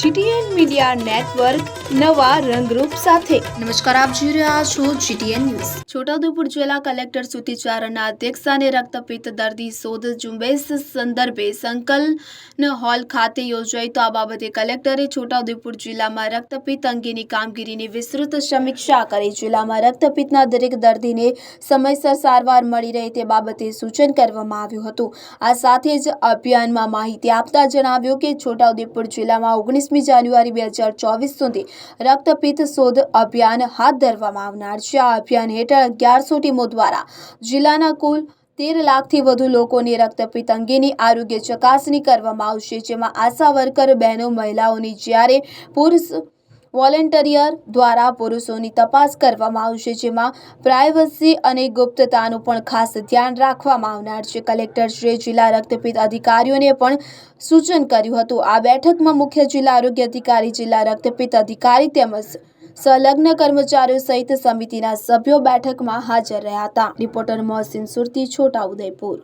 GTN media network નવા રંગરૂપ સાથે. નમસ્કાર, આપ જોઈ રહ્યા છો જીટીએન ન્યૂઝ. છોટાઉદેપુર જિલ્લા કલેક્ટર સુતી ચારણના અધ્યક્ષસ્થાને રક્તપિત્ત દર્દી શોધ ઝુંબેશ સંદર્ભે સંકલન હોલ ખાતે યોજાઈ તો આ બાબતે કલેક્ટરે છોટાઉદેપુર જિલ્લામાં રક્તપિત્ત અંગેની કામગીરીની વિસ્તૃત સમીક્ષા કરી. જિલ્લામાં રક્તપિત્તના દરેક દર્દીને સમયસર સારવાર મળી રહે તે બાબતે સૂચન કરવામાં આવ્યું હતું. આ સાથે જ અભિયાનમાં માહિતી આપતા જણાવ્યું કે છોટાઉદેપુર જિલ્લામાં ઓગણીસમી જાન્યુઆરી બે હજાર ચોવીસ સુધી રક્તપિત્ત શોધ અભિયાન હાથ ધરવામાં આવનાર છે. આ અભિયાન હેઠળ અગિયારસો ટીમો દ્વારા જિલ્લાના કુલ તેર લાખથી વધુ લોકોની રક્તપિત્ત અંગેની આરોગ્ય ચકાસણી કરવામાં આવશે. જેમાં આશા વર્કર, બહેનો, મહિલાઓની જ્યારે પુરુષ વોલેન્ટિયર દ્વારા પુરુષોની તપાસ કરવામાં આવશે, જેમાં પ્રાઇવસી અને ગુપ્તતાનું પણ ખાસ ધ્યાન રાખવામાં આવનાર છે. કલેક્ટર શ્રી જિલ્લા રક્તપિત અધિકારીઓને પણ સૂચન કર્યું હતું. આ બેઠકમાં મુખ્ય જિલ્લા આરોગ્ય અધિકારી, જિલ્લા રક્તપિત અધિકારી તેમજ સંલગ્ન કર્મચારીઓ સહિત સમિતિના સભ્યો બેઠકમાં હાજર રહ્યા હતા. રિપોર્ટર મોહસિન સુરતી છોટાઉદેપુર